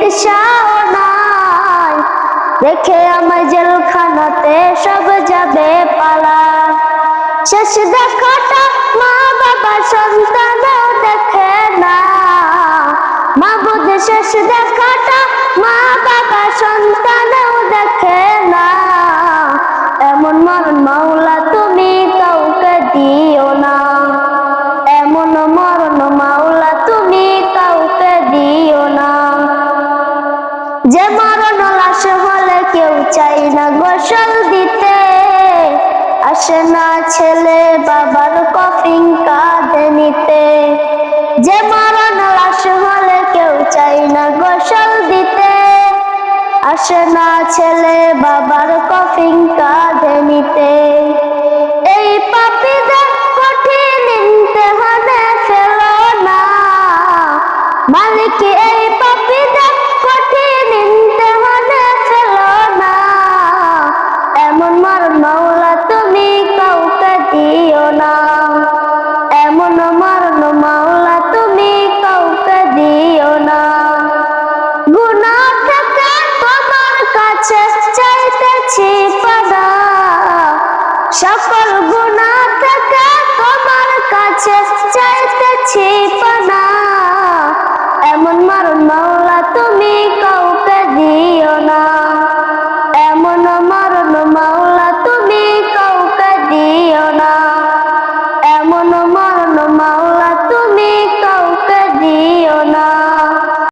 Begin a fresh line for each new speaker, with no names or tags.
চিকিৎসাও নাই। দেখে আমার জেলখানাতে সব যাবে পালা। শেষ দেখাটা মা বাবা সন্তানও দেখে না। মা বুধ শেষ দেখাটা মা বাবা সন্তানও আসে না ছেলে বাবার কফিং কাঁধে নিতে। যে মরণ লাশ হলে কেউ চাই না গোসল দিতে। আসে না ছেলে বাবার কফিং কাঁধে নিতে। এই পাপীদের কঠিন ইমতিহানে ফেলো না। মালিক, এই পাপীদের কঠিন ইমতিহানে ফেলো না। এমন মরণ দিও না। এমন মরণ মাওলা তুমি কাউকে দিও না। গুনা থেকে তোমার কাছে চাইতেছি পাদা সকল গুনা থেকে তোমার কাছে চাইতেছি